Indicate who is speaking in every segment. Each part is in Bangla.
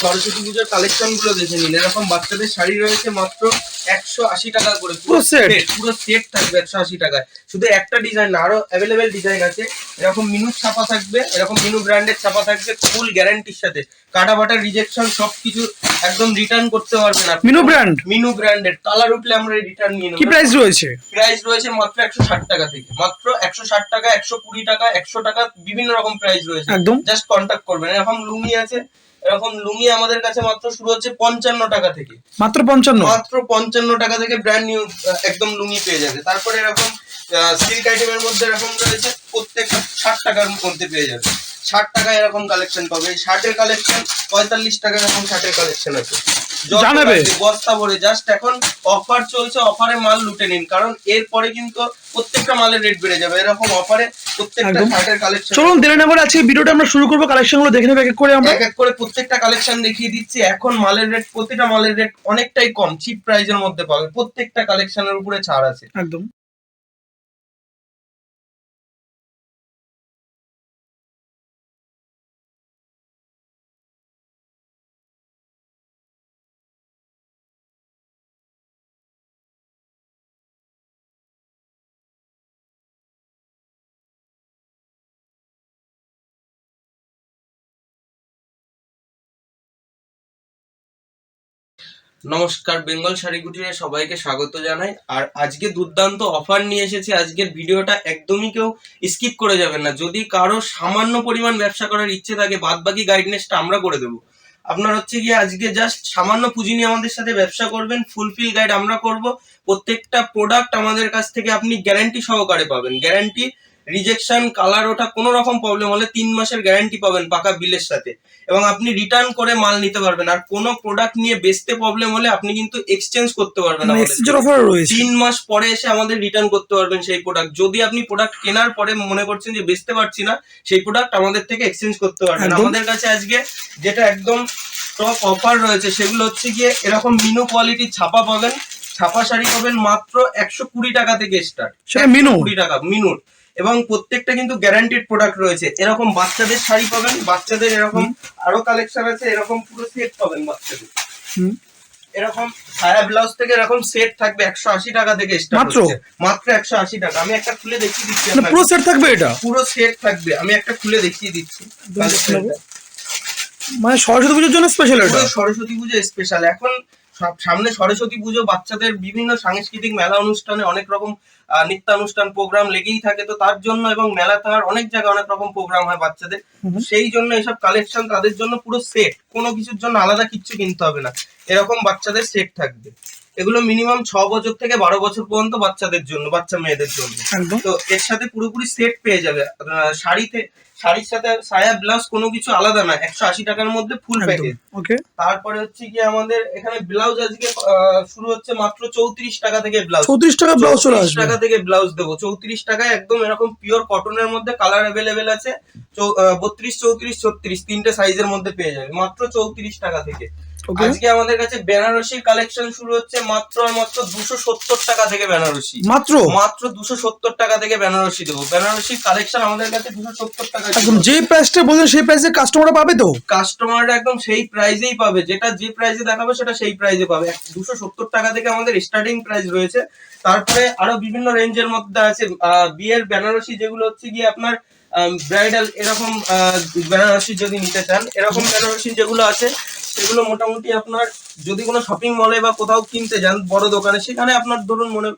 Speaker 1: সরস্বতী পুজোর কালেকশনগুলো দেখে নিন। এরকম বাচ্চাদের শাড়ি রয়েছে মাত্র একশো আশি টাকা করে।
Speaker 2: পুরো set?
Speaker 1: পুরো সেট থাকবে একশো আশি টাকায়। শুধু একটা ডিজাইন না আরও অ্যাভেলেবেল ডিজাইন আছে। এরকম মিনু ছাপা থাকবে এরকম মিনু ব্র্যান্ডের ছাপা থাকবে ফুল গ্যারান্টির সাথে। কাটা বাটা রিজেকশন সবকিছু একদম রিটার্ন করতে পারবেন আপনি।
Speaker 2: মিনু ব্র্যান্ড
Speaker 1: মিনু ব্র্যান্ডের কালার উঠলে আমরা রিটার্ন নিয়ে নেব।
Speaker 2: কি প্রাইস রয়েছে?
Speaker 1: প্রাইস রয়েছে মাত্র একশো ষাট টাকা থেকে। মাত্র একশো ষাট টাকা একশো কুড়ি টাকা একশো টাকা বিভিন্ন রকম প্রাইস রয়েছে।
Speaker 2: একদম।
Speaker 1: জাস্ট কন্ট্যাক্ট করবেন। এরকম লুঙ্গি আছে এরকম লুঙ্গি আমাদের কাছে মাত্র শুরু হচ্ছে পঞ্চান্ন টাকা থেকে।
Speaker 2: মাত্র পঞ্চান্ন?
Speaker 1: মাত্র পঞ্চান্ন টাকা থেকে ব্র্যান্ড নিউ একদম লুঙ্গি পেয়ে যাবে। তারপরে এরকম সিল্ক আইটেমের মধ্যে এরকম রয়েছে প্রত্যেক ষাট টাকার মধ্যে পেয়ে যাবে। ষাট টাকায় এরকম কালেকশন পাবে। এই শার্টের কালেকশন পঁয়তাল্লিশ টাকা এরকম শার্টের কালেকশন আছে।
Speaker 2: জানাবে।
Speaker 1: বস্তা ভরে জাস্ট এখন অফার চলছে অফারে মাল লুটে নিন। কারণ এরপরে কিন্তু প্রত্যেকটা মালের রেট বেড়ে যাবে। এরকম অফারে প্রত্যেকটা
Speaker 2: একদম।
Speaker 1: কালেকশন
Speaker 2: চলুন দেরি না করে আজকে ভিডিওটা আমরা শুরু করব কালেকশনগুলো দেখে নেব এক এক করে আমরা।
Speaker 1: এক এক করে প্রত্যেকটা কালেকশন দেখিয়ে দিচ্ছি। এখন মালের রেট প্রতিটা মালের রেট অনেকটাই কম চিপ প্রাইজের মধ্যে পাবে প্রত্যেকটা কালেকশনের উপরে ছাড় আছে।
Speaker 2: একদম।
Speaker 1: নমস্কার, বেঙ্গল শাড়ি কুটিরে সবাইকে স্বাগত জানাই। আর আজকে দুর্দান্ত অফার নিয়ে এসেছি। আজকের ভিডিওটা একদমই কেউ স্কিপ করে যাবেন না। যদি কারও সামান্য পরিমাণ ব্যবসা করার ইচ্ছে থাকে বাদ বাকি গাইডনেসটা আমরা করে দেবো। আপনার হচ্ছে গিয়ে আজকে জাস্ট সামান্য পুঁজি নিয়ে আমাদের সাথে ব্যবসা করবেন ফুলফিল গাইড আমরা করব। প্রত্যেকটা প্রোডাক্ট আমাদের কাছ থেকে আপনি গ্যারান্টি সহকারে পাবেন। গ্যারান্টি রিজেকশন কালার ওঠা কোনো রকম প্রবলেম হলে তিন মাসের গ্যারান্টি পাবেন পাকা বিলের সাথে। এবং আপনি রিটার্ন করে মাল নিতে পারবেন। আর কোনো প্রোডাক্ট নিয়ে বেচতে প্রবলেম হলে আপনি কিন্তু এক্সচেঞ্জ করতে পারবেন
Speaker 2: রয়েছে।
Speaker 1: তিন মাস পরে এসে আমাদের রিটার্ন করতে পারবেন সেই প্রোডাক্ট যদি আপনি প্রোডাক্ট কেনার পরে মনে করছেন যে বেচতে পারছি না সেই প্রোডাক্ট আমাদের থেকে এক্সচেঞ্জ করতে পারবেন। আমাদের কাছে আজকে যেটা একদম টপ অফার রয়েছে সেগুলো হচ্ছে গিয়ে এরকম মিনো কোয়ালিটির ছাপা পাবেন। ছাপা শাড়ি পাবেন মাত্র একশো কুড়ি টাকা থেকে স্টার্ট
Speaker 2: সেটা মিনু
Speaker 1: কুড়ি টাকা মিনুট এবং প্রত্যেকটা কিন্তু গ্যারান্টিড প্রোডাক্ট রয়েছে। এরকম বাচ্চাদের শাড়ি পাবেন বাচ্চাদের এরকম আরও কালেকশন আছে এরকম পুরো সেট পাবেন বাচ্চাদের।
Speaker 2: হুম।
Speaker 1: এরকম সায়া ব্লাউজ থেকে এরকম সেট থাকবে একশো আশি টাকা থেকে
Speaker 2: মাত্র?
Speaker 1: মাত্র একশো আশি টাকা। আমি একটা খুলে দেখিয়ে দিচ্ছি
Speaker 2: মানে পুরো সেট থাকবে এটা?
Speaker 1: পুরো সেট থাকবে। আমি একটা খুলে দেখিয়ে দিচ্ছি।
Speaker 2: মানে সরস্বতী পুজোর জন্য স্পেশাল এটা?
Speaker 1: সরস্বতী পুজো স্পেশাল এখন সব- সামনে সরস্বতী পুজো বাচ্চাদের বিভিন্ন সাংস্কৃতিক মেলা অনুষ্ঠানে অনেক রকম নৃত্যানুষ্ঠান প্রোগ্রাম লেগেই থাকে। তো তার জন্য এবং মেলা আর অনেক জায়গায় অনেক রকম প্রোগ্রাম হয় বাচ্চাদের। সেই জন্য এসব কালেকশন তাদের জন্য পুরো সেট কোনো কিছুর জন্য আলাদা কিচ্ছু কিনতে হবে না। এরকম বাচ্চাদের সেট থাকবে। এগুলো মিনিমাম ছ বছর থেকে বারো বছর পর্যন্ত বাচ্চাদের জন্য বাচ্চা মেয়েদের জন্য। তো এর সাথে পুরোপুরি সেট পেয়ে যাবে। শাড়িতে শাড়ির সাথে সায়া ব্লাউজ কোনো কিছু আলাদা না একশো আশি টাকার মধ্যে ফুল প্যাকেজ
Speaker 2: ওকে
Speaker 1: তারপরে হচ্ছে কি আমাদের এখানে ব্লাউজ আজকে শুরু হচ্ছে মাত্র চৌত্রিশ টাকা থেকে ব্লাউজ।
Speaker 2: চৌত্রিশ টাকা ব্লাউজ চলে
Speaker 1: চৌত্রিশ
Speaker 2: আসবে।
Speaker 1: টাকা থেকে ব্লাউজ দেবো। চৌত্রিশ টাকায় একদম এরকম পিওর কটনের মধ্যে কালার অ্যাভেলেবেল আছে। বত্রিশ চৌত্রিশ ছত্রিশ তিনটে সাইজের মধ্যে পেয়ে যাবে। মাত্র চৌত্রিশ টাকা থেকে। আজকে আমাদের কাছে বেনারসির কালেকশন শুরু হচ্ছে মাত্র আর মাত্র দুশো সত্তর টাকা থেকে বেনারসি।
Speaker 2: মাত্র?
Speaker 1: মাত্র দুশো সত্তর টাকা থেকে বেনারসি দেবো। বেনারসির কালেকশন আমাদের কাছে দুশো সত্তর টাকা
Speaker 2: একদম যে প্রাইসটা বলছেন সেই প্রাইসে কাস্টমাররা পাবে তো?
Speaker 1: কাস্টমাররা একদম সেই প্রাইজেই পাবে। যেটা যে প্রাইজে দেখাবে সেটা সেই প্রাইজে পাবে। দুশো সত্তর টাকা থেকে আমাদের স্টার্টিং প্রাইস রয়েছে। তারপরে আরও বিভিন্ন রেঞ্জের মধ্যে আছে। বিয়ের বেনারসি যেগুলো হচ্ছে গিয়ে আপনার ব্রাইডাল এরকম বেনারসি যদি নিতে চান এরকম বেনারসি যেগুলো আছে সেগুলো মোটামুটি আপনার যদি কোনো শপিং মলে বা কোথাও কিনতে যান বড় দোকানে সেখানে আপনার ধরুন মনে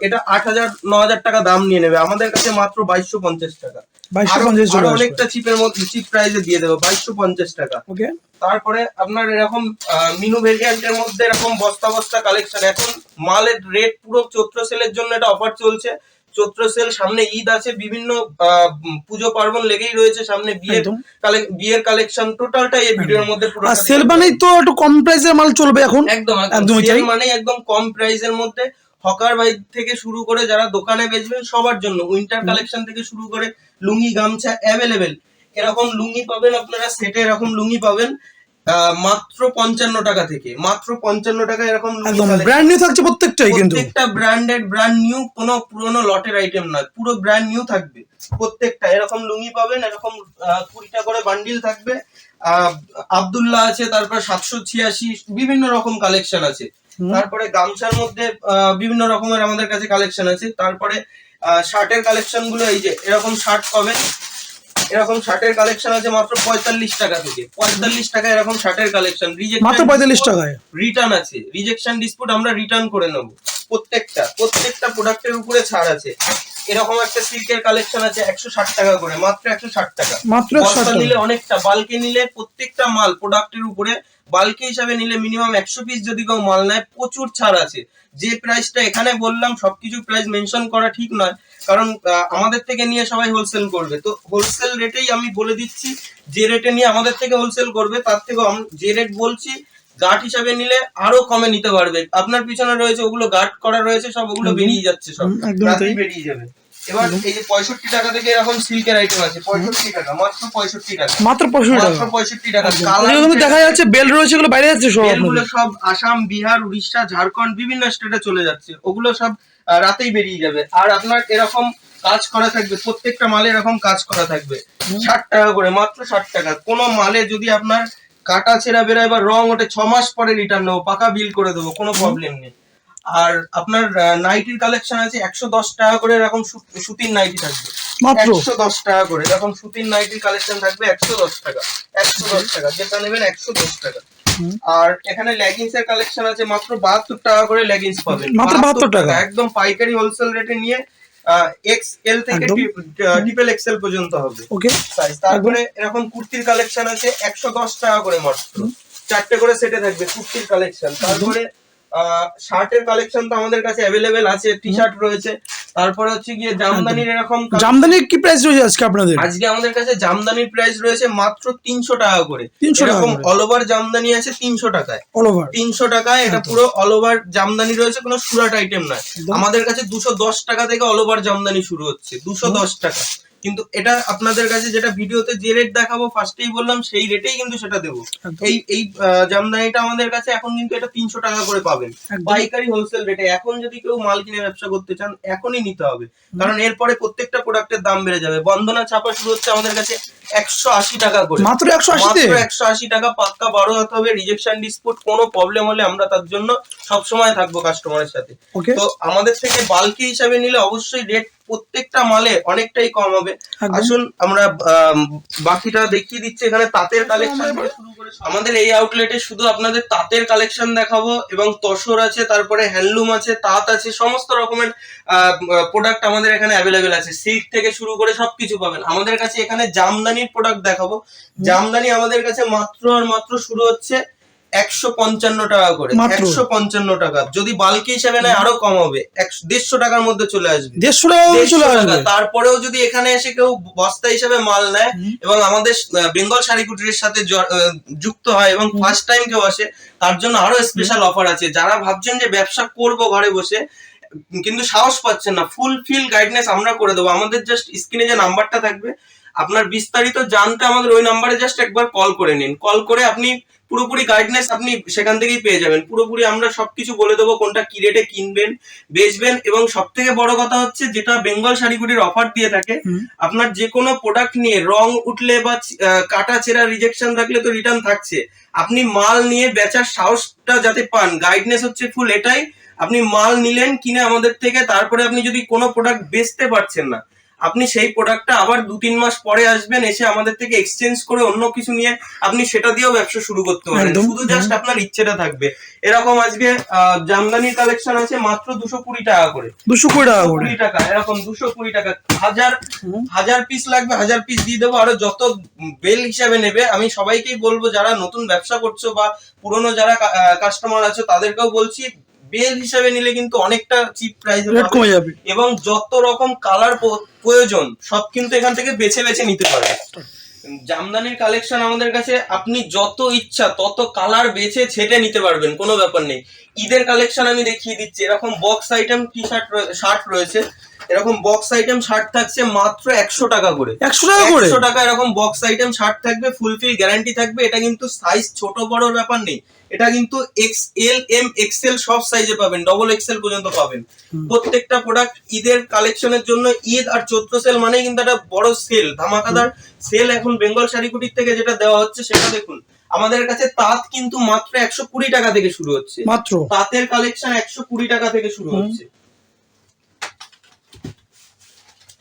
Speaker 1: এটা আট হাজার ন হাজার টাকা দাম নিয়ে নেবে। আমাদের কাছে মাত্র বাইশশো পঞ্চাশ টাকা। আরো- অনেকটা চিপের মধ্যে চিপ প্রাইসে দিয়ে দেবো বাইশশো পঞ্চাশ টাকা।
Speaker 2: ওকে।
Speaker 1: তারপরে আপনার এরকম মিনু ভেরিয়েন্টের মধ্যে এরকম বস্তা বস্তা কালেকশন এখন মালের রেট পুরো চৈত্র সেলের জন্য এটা অফার চলছে। চৈত্র সেল সামনে ঈদ আছে বিভিন্ন পুজো পার্বণ লেগেই রয়েছে সামনে বিয়ের বিয়ের কালেকশন টোটালটাই এই ভিডিওর মধ্যে পুরো
Speaker 2: সেল মানেই তো একটু কম প্রাইসের মাল চলবে এখন।
Speaker 1: একদম একদম। সেল। মানে একদম কম প্রাইসের মধ্যে হকার বাইক থেকে শুরু করে যারা দোকানে বেচবেন সবার জন্য উইন্টার কালেকশন থেকে শুরু করে লুঙ্গি গামছা অ্যাভেলেবেল এরকম লুঙ্গি পাবেন আপনারা সেটে এরকম লুঙ্গি পাবেন। মাত্র পঞ্চান্ন টাকা থেকে মাত্র পঞ্চান্ন টাকা এরকম।
Speaker 2: ব্র্যান্ড নিউ থাকছে প্রত্যেকটাই কিন্তু।
Speaker 1: প্রত্যেকটা ব্র্যান্ডেড ব্র্যান্ড নিউ কোনো পুরনো লটের আইটেম নয় পুরো ব্র্যান্ড নিউ থাকবে। প্রত্যেকটা এরকম লুঙ্গি পাবেন এরকম কুড়িটা করে বান্ডিল থাকবে। আহ, আব্দুল্লাহ আছে তারপর সাতশো ছিয়াশি বিভিন্ন রকম কালেকশন আছে। তারপরে গামছার মধ্যে বিভিন্ন রকমের আমাদের কাছে কালেকশন আছে। তারপরে শার্টের কালেকশনগুলো এই যে এরকম শার্ট পাবেন। এরকম শার্টের কালেকশন আছে মাত্র পঁয়তাল্লিশ টাকা থেকে। পঁয়তাল্লিশ টাকা এরকম শার্টের কালেকশন
Speaker 2: মাত্র পঁয়তাল্লিশ টাকায়?
Speaker 1: রিটার্ন আছে। রিজেকশন ডিসপুট আমরা রিটার্ন করে নেব। প্রত্যেকটা প্রত্যেকটা প্রোডাক্টের উপরে ছাড় আছে। এরকম একটা সিল্কের কালেকশন আছে একশো ষাট টাকা করে মাত্র একশো ষাট টাকা।
Speaker 2: মাত্র
Speaker 1: বস্তা নিলে অনেকটা বালকে নিলে প্রত্যেকটা মাল প্রোডাক্টের উপরে বালকে হিসাবে নিলে মিনিমাম একশো পিস যদি কেউ মাল নেয় প্রচুর ছাড় আছে। যে প্রাইসটা এখানে বললাম সবকিছু প্রাইস মেনশন করা ঠিক নয় কারণ আমাদের থেকে নিয়ে সবাই হোলসেল করবে। তো হোলসেল রেটেই আমি বলে দিচ্ছি যে রেটে নিয়ে আমাদের থেকে হোলসেল করবে তার থেকে যে রেট বলছি গার্ড হিসাবে নিলে আরও কমে নিতে পারবে। আপনার পিছনে রয়েছে ওগুলো গার্ড করা রয়েছে সব ওগুলো বেরিয়ে যাচ্ছে সব। রাতেই বেরিয়ে যাবে। এবার এই যে পঁয়ষট্টি টাকা থেকে এরকম সিল্কের আইটেম আছে পঁয়ষট্টি টাকা মাত্র পঁয়ষট্টি টাকা।
Speaker 2: মাত্র পঁয়ষট্টি টাকা।
Speaker 1: পঁয়ষট্টি টাকা।
Speaker 2: এগুলো দেখা যাচ্ছে বেল রয়েছে এগুলো বাইরে যাচ্ছে সব
Speaker 1: এগুলো সব আসাম বিহার উড়িষ্যা ঝাড়খণ্ড বিভিন্ন স্টেটে চলে যাচ্ছে। ওগুলো সব রাতেই বেরিয়ে যাবে। আর আপনার এরকম কাজ করা থাকবে প্রত্যেকটা মালে এরকম কাজ করা থাকবে। ষাট টাকা করে মাত্র ষাট টাকা। কোনো মালে যদি আপনার কাটা ছেঁড়া বেরোয় বা রং ওঠে ছ মাস পরে রিটার্ন নেব পাকা বিল করে দেবো কোনো প্রবলেম নেই। আর আপনার নাইটির কালেকশন আছে একশো দশ টাকা করে এরকম সুতির নাইটি থাকবে। একশো দশ টাকা করে এরকম সুতির নাইটির কালেকশন থাকবে একশো দশ টাকা একশো দশ টাকা যেটা নেবেন একশো দশ টাকা। আর এখানে লেগিংস এর কালেকশন আছে মাত্র বাহাত্তর টাকা করে লেগিংস পাবেন।
Speaker 2: মাত্র 72 টাকা।
Speaker 1: একদম পাইকারি হোলসেল রেটে নিয়ে এক্স এল থেকে। ট্রিপল এক্সেল পর্যন্ত হবে।
Speaker 2: ওকে।
Speaker 1: সাইজ তারপরে এরকম কুর্তির কালেকশন আছে একশো দশ টাকা করে মাত্র। চারটে করে সেটে থাকবে কুর্তির কালেকশন তারপরে শার্টের কালেকশন তো আমাদের কাছে অ্যাভেলেবেল আছে টি শার্ট রয়েছে। তারপরে হচ্ছে গিয়ে জামদানির এরকম
Speaker 2: জামদানির কি প্রাইস রয়েছে আজকে আপনাদের?
Speaker 1: আজকে আমাদের কাছে জামদানির প্রাইস রয়েছে মাত্র তিনশো টাকা করে।
Speaker 2: 300 টাকা
Speaker 1: এরকম অল ওভার জামদানি আছে তিনশো টাকায়।
Speaker 2: অল ওভার
Speaker 1: তিনশো টাকায় এটা পুরো অল ওভার জামদানি রয়েছে কোনো সুরাট আইটেম নয়। আমাদের কাছে দুশো দশ টাকা থেকে অল ওভার জামদানি শুরু হচ্ছে। দুশো দশ টাকা। কিন্তু এটা আপনাদের কাছে যেটা ভিডিওতে যে রেট দেখাবো ফার্স্টেই বললাম সেই রেটেই কিন্তু সেটা দেবো। এই এই জামদানিটা আমাদের কাছে এখন কিন্তু এটা তিনশো টাকা করে পাবেন। পাইকারি হোলসেল রেটে এখন যদি কেউ মাল কিনে ব্যবসা করতে চান এখনই নিতে হবে। কারণ এরপরে প্রত্যেকটা প্রোডাক্টের দাম বেড়ে যাবে। বন্দনা ছাপা শুরু হচ্ছে আমাদের কাছে একশো আশি টাকা করে।
Speaker 2: মাত্র একশো
Speaker 1: মাত্র একশো আশি টাকা পাক্কা বারো হতে হবে রিজেকশন ডিসপুট কোনো প্রবলেম হলে আমরা তার জন্য সব সময় থাকব কাস্টমারের সাথে। তো আমাদের থেকে বাল্কি হিসাবে নিলে অবশ্যই রেট প্রত্যেকটা মালে অনেকটাই কম হবে।
Speaker 2: একদম।
Speaker 1: আসুন আমরা আম, বাকিটা দেখিয়ে দিচ্ছি। এখানে তাঁতের কালেকশন আমাদের এই আউটলেটে শুধু আপনাদের তাঁতের কালেকশন দেখাবো এবং তসর আছে তারপরে হ্যান্ডলুম আছে তাঁত আছে সমস্ত রকমের প্রোডাক্ট আমাদের এখানে অ্যাভেলেবেল আছে। সিল্ক থেকে শুরু করে সবকিছু পাবেন। আমাদের কাছে এখানে জামদানির প্রোডাক্ট দেখাবো। জামদানি আমাদের কাছে মাত্র আর মাত্র শুরু হচ্ছে। একশো পঞ্চান্ন টাকা করে একশো পঞ্চান্ন টাকা। যদি বাল্কি হিসাবে নেয় আরও কম হবে। দেড়শো টাকার মধ্যে চলে আসবে।
Speaker 2: দেড়শো টাকা।
Speaker 1: তারপরেও যদি এখানে এসে কেউ বস্তা হিসাবে মাল নেয় এবং আমাদের বেঙ্গল শাড়ি কুটিরের সাথে যুক্ত হয় এবং ফার্স্ট টাইম কেউ আসে তার জন্য আরও স্পেশাল অফার আছে। যারা ভাবছেন যে ব্যবসা করব ঘরে বসে কিন্তু সাহস পাচ্ছেন না। ফুল ফিল গাইডনেস আমরা করে দেবো। আমাদের জাস্ট স্ক্রিনে যে নাম্বারটা থাকবে আপনার বিস্তারিত জানতে আমাদের ওই নাম্বারে জাস্ট একবার কল করে নিন। কল করে আপনি পুরোপুরি গাইডনেস আপনি সেখান থেকেই পেয়ে যাবেন। পুরোপুরি আমরা সবকিছু বলে দেবো কোনটা কি রেটে কিনবেন বেচবেন এবং সব থেকে বড় কথা হচ্ছে যেটা বেঙ্গল শাড়িগুটির অফার দিয়ে থাকে আপনার যে কোনো প্রোডাক্ট নিয়ে রং উঠলে বা কাটা ছেঁড়া রিজেকশন থাকলে তো রিটার্ন থাকছে। আপনি মাল নিয়ে বেচার সাহসটা যাতে পান গাইডনেস হচ্ছে ফুল এটাই। আপনি মাল নিলেন কিনে আমাদের থেকে তারপরে আপনি যদি কোনো প্রোডাক্ট বেচতে পারছেন না আপনি সেই প্রোডাক্টটা আবার দু তিন মাস পরে আসবেন এসে আমাদের থেকে এক্সচেঞ্জ করে অন্য কিছু নিয়ে আপনি সেটা দিয়েও ব্যবসা শুরু করতে পারেন। শুধু জাস্ট আপনার ইচ্ছেটা থাকবে। এরকম আজকে জামদানির কালেকশন আছে মাত্র দুশো কুড়ি টাকা করে।
Speaker 2: দুশো কুড়ি টাকা করে।
Speaker 1: কুড়ি টাকা এরকম দুশো কুড়ি টাকা। হাজার হাজার পিস লাগবে হাজার পিস দিয়ে দেবো। আরও যত বেল হিসাবে নেবে আমি সবাইকেই বলব যারা নতুন ব্যবসা করছ বা পুরনো যারা কাস্টমার আছো তাদেরকেও বলছি বেল হিসাবে নিলে কিন্তু অনেকটা চিপ প্রাইস
Speaker 2: কমে যাবে।
Speaker 1: এবং যত রকম কালার প্রয়োজন সব কিন্তু এখান থেকে বেছে বেছে নিতে পারবে। জামদানির কালেকশন আমাদের কাছে আপনি যত ইচ্ছা তত কালার বেছে ছেটে নিতে পারবেন কোনো ব্যাপার নেই। ঈদের কালেকশন আমি দেখিয়ে দিচ্ছি এরকম box item T shirt shirt রয়েছে। এরকম বক্স আইটেম শার্ট থাকছে মাত্র একশো টাকা করে।
Speaker 2: একশো টাকা করে?
Speaker 1: একশো টাকা এরকম বক্স আইটেম শার্ট থাকবে ফুলফিল গ্যারান্টি থাকবে এটা কিন্তু সাইজ ছোট বড়র ব্যাপার নেই। এটা কিন্তু এক্স এল এম এক্সেল সব সাইজে পাবেন ডবল এক্সেল পর্যন্ত পাবেন। প্রত্যেকটা প্রোডাক্ট ঈদের কালেকশনের জন্য ঈদ আর চৈত্র সেল মানে কিন্তু একটা বড় সেল ধামাকাদার সেল এখন বেঙ্গল শাড়িকুটির থেকে যেটা দেওয়া হচ্ছে সেটা দেখুন। আমাদের কাছে তাঁত কিন্তু মাত্র একশো কুড়ি টাকা থেকে শুরু হচ্ছে।
Speaker 2: মাত্র?
Speaker 1: তাঁতের কালেকশন একশো কুড়ি টাকা থেকে শুরু হচ্ছে।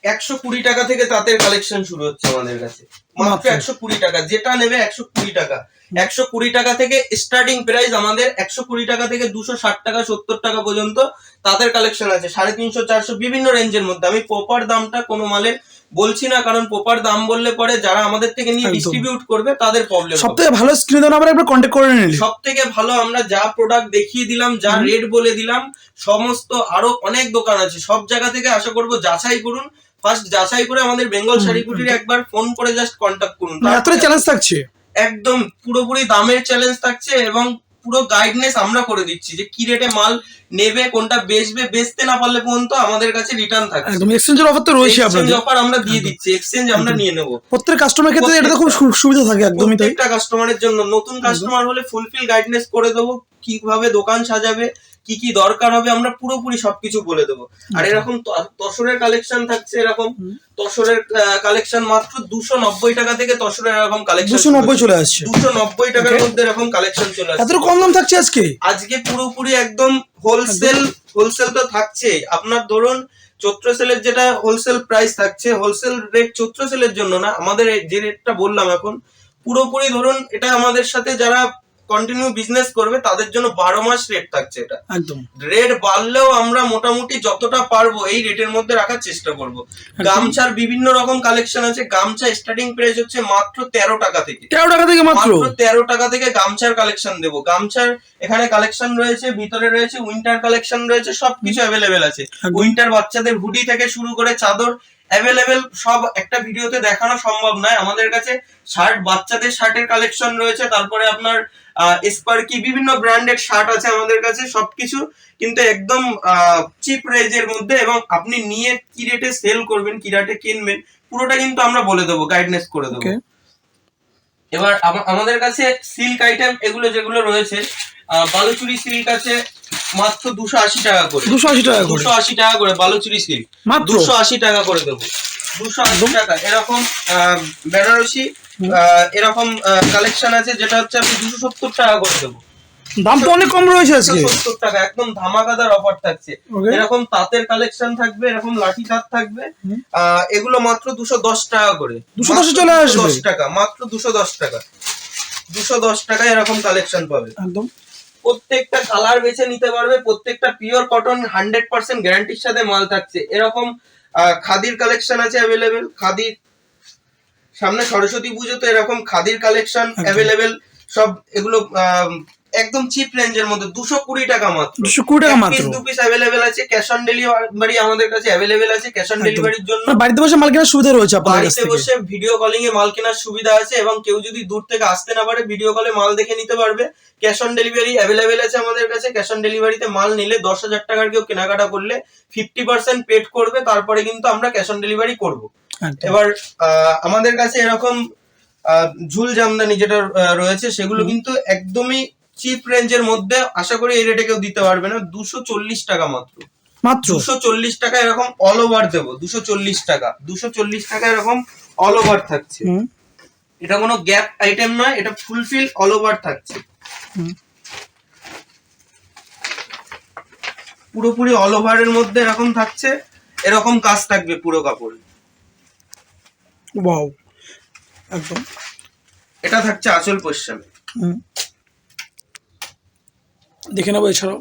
Speaker 1: একশো কুড়ি টাকা থেকে তাঁতের কালেকশন শুরু হচ্ছে আমাদের কাছে। মাত্র
Speaker 2: মাত্র।
Speaker 1: একশো কুড়ি টাকা যেটা নেবে একশো কুড়ি টাকা। একশো কুড়ি টাকা থেকে স্টার্টিং প্রাইস আমাদের একশো কুড়ি টাকা থেকে দুশো ষাট টাকা সত্তর টাকা পর্যন্ত তাদের কালেকশন আছে। সাড়ে তিনশো চারশো বিভিন্ন রেঞ্জের মধ্যে। আমি প্রপার দামটা কোনো মালের বলছি না কারণ প্রপার দাম বললে পরে যারা আমাদের থেকে নিয়ে ডিস্ট্রিবিউট করবে তাদের প্রবলেম
Speaker 2: সব থেকে ভালো স্ক্রিনে দেওয়া নাম্বার একবার কন্ট্যাক্ট করে নিলি
Speaker 1: সব থেকে ভালো আমরা যা প্রোডাক্ট দেখিয়ে দিলাম যা রেট বলে দিলাম সমস্ত আরও অনেক দোকান আছে। সব জায়গা থেকে আশা করব যাচাই করুন। ফার্স্ট যাচাই করে আমাদের বেঙ্গল শাড়ি কুটির একবার ফোন করে জাস্ট কন্ট্যাক্ট করুন।
Speaker 2: মানে
Speaker 1: তারপরে
Speaker 2: চ্যালেঞ্জ থাকছে।
Speaker 1: একদম পুরোপুরি দামের চ্যালেঞ্জ থাকছে এবং পুরো গাইডনেস আমরা করে দিচ্ছি যে কি রেটে মাল নেবে কোনটা বেচবে বেচতে না পারলে পর্যন্ত আমাদের কাছে রিটার্ন থাকছে।
Speaker 2: একদম এক্সচেঞ্জের অফার তো রয়েছে
Speaker 1: এক্সচেঞ্জ
Speaker 2: আপনাদের।
Speaker 1: অফার আমরা দিয়ে দিচ্ছি এক্সচেঞ্জ আমরা নিয়ে নেব।
Speaker 2: প্রত্যেক কাস্টমার ক্ষেত্রে এটা খুব সুবিধা থাকে একদমই তাই?
Speaker 1: প্রত্যেকটা কাস্টমারের জন্য। নতুন কাস্টমার হলে ফুলফিল গাইডনেস করে দেবো কীভাবে দোকান সাজাবে কি কি দরকার হবে আমরা পুরোপুরি সবকিছু বলে দেবো। আর এরকম তসরের কালেকশন থাকছে এরকম। তসরের কালেকশন মাত্র দুশো নব্বই টাকা থেকে তসরের এরকম কালেকশন
Speaker 2: দুশো নব্বই চলে আসছে।
Speaker 1: দুশো নব্বই টাকার মধ্যে এরকম কালেকশন চলে আসছে।
Speaker 2: এতটা কম দাম থাকছে আজকে?
Speaker 1: আজকে পুরোপুরি একদম হোলসেল হোলসেল তো থাকছেই। আপনার ধরুন চৈত্র সেলের যেটা হোলসেল প্রাইস থাকছে হোলসেল রেট চৈত্র সেলের জন্য না আমাদের যে রেটটা বললাম এখন পুরোপুরি ধরুন এটা আমাদের সাথে যারা কন্টিনিউ বিজনেস করবে তাদের জন্য বারো মাস রেট থাকছে এটা।
Speaker 2: একদম।
Speaker 1: রেট বাড়লেও আমরা মোটামুটি যতটা পারব এই রেটের মধ্যে রাখার চেষ্টা করব। গামছার বিভিন্ন রকম কালেকশন আছে গামছা স্টার্টিং প্রাইস হচ্ছে মাত্র তেরো টাকা থেকে।
Speaker 2: তেরো টাকা থেকে মাত্র?
Speaker 1: তেরো টাকা থেকে গামছার কালেকশন দেবো। গামছার এখানে কালেকশন রয়েছে ভিতরে রয়েছে উইন্টার কালেকশন রয়েছে সবকিছু অ্যাভেলেবেল আছে। উইন্টার বাচ্চাদের হুডি থেকে শুরু করে চাদর অ্যাভেলেবেল সব একটা ভিডিওতে দেখানো সম্ভব নয়। আমাদের কাছে শার্ট বাচ্চাদের শার্টের কালেকশন রয়েছে। তারপরে আপনার স্পার্কি বিভিন্ন ব্র্যান্ডেড শার্ট আছে আমাদের কাছে সবকিছু কিন্তু একদম চিপ রেঞ্জের মধ্যে এবং আপনি নিয়ে কি রেটে সেল করবেন কি রেটে কিনবেন পুরোটা কিন্তু আমরা বলে দেবো গাইডনেস করে দেবো। এবার আমাদের কাছে সিল্ক আইটেম এগুলো যেগুলো রয়েছে আহ, বালুচুরি সিল্ক আছে মাত্র দুশো আশি টাকা করে।
Speaker 2: দুশো আশি টাকা করে।
Speaker 1: দুশো আশি টাকা করে বালুচুরি সিল্ক
Speaker 2: মাত্র?
Speaker 1: দুশো আশি টাকা করে দেবো। দুশো আশি টাকা। এরকম বেনারসি এরকম কালেকশন আছে যেটা হচ্ছে আমি দুশো সত্তর টাকা করে দেবো।
Speaker 2: দাম তো অনেক কম রয়েছে আজকে।
Speaker 1: সত্তর টাকা একদম ধামাকাদার অফার থাকছে। এরকম তাঁতের কালেকশন থাকবে এরকম লাঠি তাঁত থাকবে। আহ, এগুলো মাত্র দুশো দশ টাকা করে।
Speaker 2: 210 চলে আসবে।
Speaker 1: দশ টাকা মাত্র দুশো দশ টাকা। দুশো দশ টাকায় এরকম কালেকশন পাবে।
Speaker 2: একদম।
Speaker 1: প্রত্যেকটা কালার বেছে নিতে পারবে প্রত্যেকটা পিওর কটন হান্ড্রেড পার্সেন্ট গ্যারান্টির সাথে মাল থাকছে। এরকম আহ, খাদির কালেকশন আছে অ্যাভেলেবেল খাদির সামনে সরস্বতী পুজো তো এরকম খাদির কালেকশন অ্যাভেলেবেল সব এগুলো আহ, একদম চিপ রেঞ্জের মধ্যে দুশো কুড়ি টাকা মাত্র।
Speaker 2: দুশো কুড়ি টাকা মাত্র।
Speaker 1: দু পিস অ্যাভেলেবেল আছে ক্যাশ অন ডেলিভারি আমাদের কাছে অ্যাভেলেবেল আছে ক্যাশ অন ডেলিভারির জন্য।
Speaker 2: মানে বাড়িতে বসে মাল কেনার সুবিধা রয়েছে
Speaker 1: বাড়িতে বসে ভিডিও কলিং এ মাল কেনার সুবিধা আছে এবং কেউ যদি দূর থেকে আসতে না পারে ভিডিও কলে মাল দেখে নিতে পারবে। ক্যাশ অন ডেলিভারি অ্যাভেলেবেল আছে আমাদের কাছে। ক্যাশ অন ডেলিভারিতে মাল নিলে দশ হাজার টাকার কেউ কেনাকাটা করলে ফিফটি পার্সেন্ট পেড করবে তারপরে কিন্তু আমরা ক্যাশ অন ডেলিভারি করব। এবার আহ, আমাদের কাছে এরকম ঝুল জামদানি যেটা রয়েছে সেগুলো কিন্তু একদমই চিপ রেঞ্জের মধ্যে আশা করি এই রেটে কেউ দিতে পারবে না। দুশো চল্লিশ টাকা মাত্র।
Speaker 2: মাত্র?
Speaker 1: দুশো চল্লিশ টাকা এরকম অল ওভার দেবো। দুশো চল্লিশ টাকা। দুশো চল্লিশ টাকা এরকম অল ওভার থাকছে। এটা কোনো গ্যাপ আইটেম নয় এটা ফুলফিল অল ওভার থাকছে।
Speaker 2: হুম।
Speaker 1: পুরোপুরি অল ওভারের মধ্যে এরকম থাকছে। এরকম কাজ থাকবে পুরো কাপড়।
Speaker 2: ওয়াও। একদম।
Speaker 1: এটা থাকছে আসল পোর্শন
Speaker 2: হুম। দেখে নেব এছাড়াও।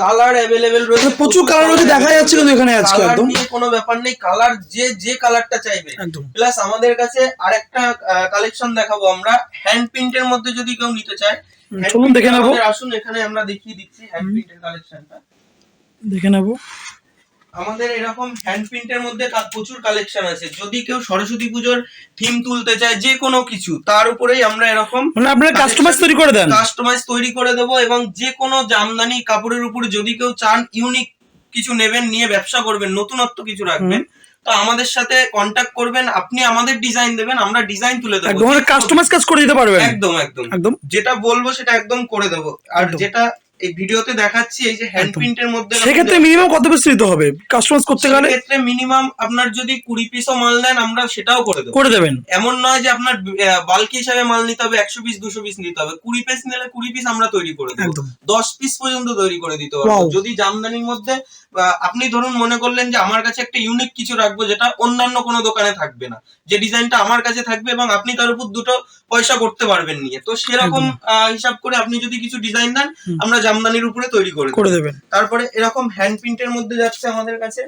Speaker 1: কালার অ্যাভেলেবেল রয়েছে
Speaker 2: মানে প্রচুর কালার রয়েছে, দেখা যাচ্ছে কিন্তু এখানে আজকে একদম।
Speaker 1: নিয়ে কোনো ব্যাপার নেই কালার যে যে কালারটা চাইবে। প্লাস আমাদের কাছে আরেকটা কালেকশন দেখাবো আমরা। হ্যান্ড প্রিন্টের মধ্যে যদি কেউ নিতে চায়
Speaker 2: চলুন দেখে নেব।
Speaker 1: আসুন এখানে আমরা দেখিয়ে দিচ্ছি হ্যান্ড প্রিন্টের কালেকশনটা
Speaker 2: দেখে নেব।
Speaker 1: আমাদের এরকম হ্যান্ড প্রিন্টের মধ্যে প্রচুর কালেকশন আছে। যদি কেউ সরস্বতী পুজোর থিম তুলতে চায় যে কোনো কিছু তার উপরেই আমরা এরকম
Speaker 2: মানে আপনারা কাস্টমাইজ তৈরি করে দেন?
Speaker 1: কাস্টমাইজ তৈরি করে দেবো এবং যে কোনো জামদানি কাপড়ের উপর যদি কেউ চান ইউনিক কিছু নেবেন নিয়ে ব্যবসা করবেন নতুনত্ব কিছু রাখবেন তো আমাদের সাথে কন্ট্যাক্ট করবেন। আপনি আমাদের ডিজাইন দেবেন আমরা ডিজাইন তুলে দেবো।
Speaker 2: একদম কাস্টমাইজ কাজ করে দিতে পারবেন।
Speaker 1: একদম একদম।
Speaker 2: একদম।
Speaker 1: যেটা বলব সেটা একদম করে দেবো। আর যেটা এই ভিডিওতে দেখাচ্ছি এই যে হ্যান্ড। প্রিন্টের মধ্যে
Speaker 2: সেক্ষেত্রে মিনিমাম কত পিস নিতে হবে? কাস্টমাইজ করতে গেলে?
Speaker 1: ক্ষেত্রে মিনিমাম আপনার যদি কুড়ি পিসও মাল নেন আমরা সেটাও করে দেবো।
Speaker 2: করে দেবেন।
Speaker 1: এমন নয় যে আপনার বাল্কি হিসাবে মাল নিতে হবে একশো পিস দুশো পিস নিতে হবে। কুড়ি পিস নিলে কুড়ি পিস আমরা তৈরি করে দেবো। দশ পিস পর্যন্ত তৈরি করে দিতে পারব যদি জামদানির মধ্যে আপনি ধরুন মনে করলেন যে আমার কাছে একটা ইউনিক কিছু রাখব যেটা অন্যান্য কোনো দোকানে থাকবে না। যে ডিজাইনটা আমার কাছে থাকবে এবং আপনি তার উপর দুটো পয়সা করতে পারবেন নিয়ে। তো সেরকম হিসাব করে আপনি যদি কিছু ডিজাইন দেন আমরা জামদানির উপরে তৈরি করে
Speaker 2: করে দেবেন।
Speaker 1: তারপরে এরকম হ্যান্ড প্রিন্টের মধ্যে যাচ্ছে আমাদের কাছে।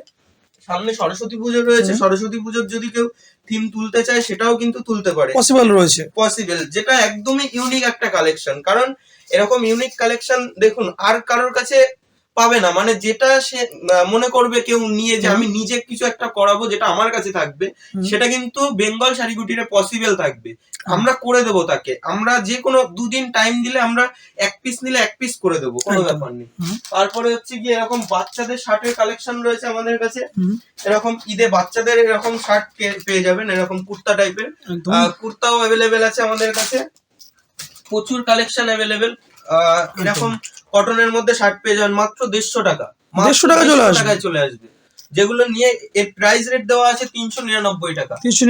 Speaker 1: সামনে সরস্বতী পুজো রয়েছে। সরস্বতী পুজোর যদি কেউ থিম তুলতে চায় সেটাও কিন্তু তুলতে পারে।
Speaker 2: পসিবল রয়েছে।
Speaker 1: পসিবল যেটা একদমই ইউনিক একটা কালেকশন কারণ এরকম ইউনিক কালেকশন দেখুন আর কারোর কাছে পাবে না। মানে যেটা সে মনে করবে কেউ নিয়ে যে আমি নিজে কিছু একটা করাবো যেটা আমার কাছে থাকবে সেটা কিন্তু বেঙ্গল শাড়িগুটিরে পসিবল থাকবে। আমরা করে দেবো তাকে। আমরা যে কোনো দুদিন টাইম দিলে আমরা এক পিস নিলে এক পিস করে দেবো কোনো ব্যাপার নেই। তারপরে হচ্ছে গিয়ে এরকম বাচ্চাদের শার্টের কালেকশন রয়েছে আমাদের কাছে। এরকম ঈদে বাচ্চাদের এরকম শার্ট পেয়ে যাবেন এরকম কুর্তা টাইপের কুর্তাও অ্যাভেলেবেল আছে আমাদের কাছে। প্রচুর কালেকশন অ্যাভেলেবেল এরকম কটনের মধ্যে শার্ট পেয়ে যাবেন মাত্র দেড়শো টাকা।
Speaker 2: 150 টাকা চলে আসবে।
Speaker 1: টাকায় চলে আসবে। যেগুলো নিয়ে এর প্রাইস রেট দেওয়া আছে তিনশো নিরানব্বই টাকা।
Speaker 2: তিনশো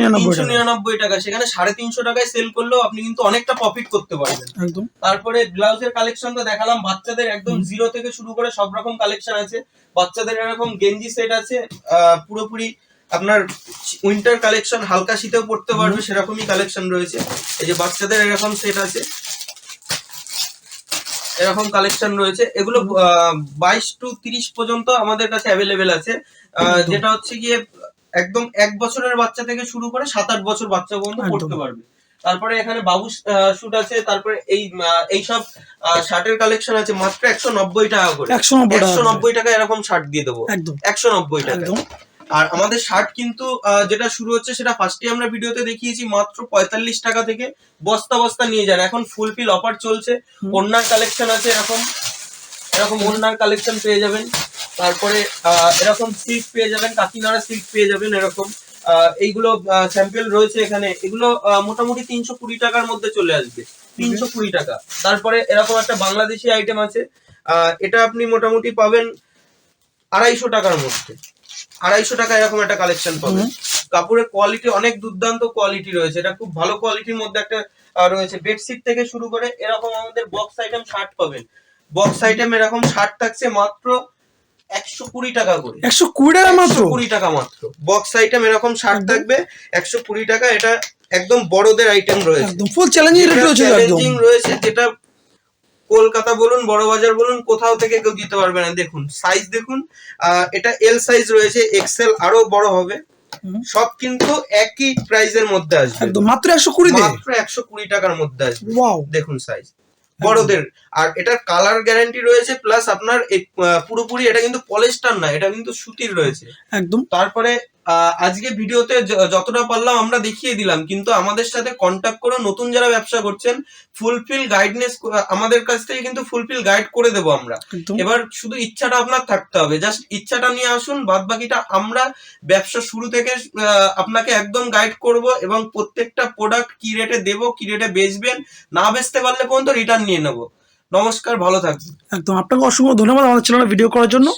Speaker 2: নিরানব্বই টাকা।
Speaker 1: সেখানে সাড়ে তিনশো টাকায় সেল করলেও আপনি কিন্তু অনেকটা প্রফিট করতে পারবেন।
Speaker 2: একদম।
Speaker 1: তারপরে ব্লাউজের কালেকশন তো দেখালাম। বাচ্চাদের একদম জিরো থেকে শুরু করে সব রকম কালেকশন আছে। বাচ্চাদের এরকম গেঞ্জি সেট আছে। আহ, পুরোপুরি আপনার উইন্টার কালেকশন হালকা শীতেও পড়তে পারবে সেরকমই কালেকশন রয়েছে। এই যে বাচ্চাদের এরকম সেট আছে। এরকম কালেকশন রয়েছে। এগুলো বাইশ টু তিরিশ পর্যন্ত আমাদের কাছে অ্যাভেলেবেল আছে। যেটা হচ্ছে গিয়ে একদম এক বছরের বাচ্চা থেকে শুরু করে সাত আট বছর বাচ্চা পর্যন্ত পড়তে পারবে। তারপরে এখানে বাবু শুট আছে তারপরে এই এইসব শার্টের কালেকশন আছে মাত্র একশো নব্বই টাকা করে।
Speaker 2: একশো নব্বই টাকা
Speaker 1: এরকম শার্ট দিয়ে দেবো।
Speaker 2: একদম।
Speaker 1: একশো নব্বই টাকা আর আমাদের শার্ট কিন্তু যেটা শুরু হচ্ছে সেটা ফার্স্টে আমরা ভিডিওতে দেখিয়েছি মাত্র পঁয়তাল্লিশ টাকা থেকে বস্তা বস্তা নিয়ে যান। এখন ফুলফিল অফার চলছে। ওড়নার কালেকশন আছে এরকম। এরকম ওড়নার কালেকশন পেয়ে যাবেন। তারপরে আহ, এরকম সিল্ক পেয়ে যাবেন কাকিনাড়া সিল্ক পেয়ে যাবেন এরকম। আহ, এইগুলো স্যাম্পেল রয়েছে এখানে। এগুলো মোটামুটি তিনশো কুড়ি টাকার মধ্যে চলে আসবে। তিনশো কুড়ি টাকা। তারপরে এরকম একটা বাংলাদেশি আইটেম আছে। আহ, এটা আপনি মোটামুটি পাবেন আড়াইশো টাকার মধ্যে। আড়াইশো টাকা এরকম একটা কালেকশন পাবেন কাপড়ের কোয়ালিটি অনেক দুর্দান্ত কোয়ালিটি রয়েছে। এটা খুব ভালো কোয়ালিটির মধ্যে একটা রয়েছে। বেডশিট থেকে শুরু করে এরকম আমাদের বক্স আইটেম শার্ট পাবেন। বক্স আইটেম এরকম শার্ট থাকছে মাত্র একশো কুড়ি টাকা করে।
Speaker 2: একশো কুড়ি টাকা মাত্র?
Speaker 1: কুড়ি টাকা মাত্র। বক্স আইটেম এরকম শার্ট থাকবে একশো কুড়ি টাকা। এটা একদম বড়দের আইটেম রয়েছে।
Speaker 2: একদম। ফুল চ্যালেঞ্জিং রেট রয়েছে একদম।
Speaker 1: চ্যালেঞ্জিং রয়েছে। যেটা কলকাতা বলুন বড় বাজার বলুন কোথাও থেকে কেউ দিতে পারবে না। দেখুন সাইজ দেখুন আহ, এটা এল সাইজ রয়েছে এক্সেল আরও বড় হবে। সব কিন্তু একই প্রাইজের মধ্যে আসবে।
Speaker 2: মাত্র একশো কুড়ি
Speaker 1: মাত্র একশো কুড়ি টাকার মধ্যে আসবে। দেখুন সাইজ বড়দের আর এটার কালার গ্যারান্টি রয়েছে প্লাস আপনার পুরোপুরি এটা কিন্তু পলিস্টার না এটা কিন্তু সুতির রয়েছে।
Speaker 2: একদম।
Speaker 1: তারপরে আজকে ভিডিওতে যতটা পারলাম আমরা দেখিয়ে দিলাম কিন্তু আমাদের সাথে কন্ট্যাক্ট করে নতুন যারা ব্যবসা করছেন ফুলফিল গাইডনেস আমাদের কাছ থেকে কিন্তু ফুলফিল গাইড করে দেবো আমরা। এবার শুধু ইচ্ছাটা আপনার থাকতে হবে জাস্ট ইচ্ছাটা নিয়ে আসুন বাদ বাকিটা আমরা ব্যবসা শুরু থেকে আপনাকে একদম গাইড করব এবং প্রত্যেকটা প্রোডাক্ট কি রেটে দেবো কি রেটে বেচবেন না বেচতে পারলে পর্যন্ত রিটার্ন নিয়ে নেব। নমস্কার ভালো থাকবেন।
Speaker 2: একদম। আপনাকে অসংখ্য ধন্যবাদ আমাদের চ্যানেলে ভিডিও করার জন্য।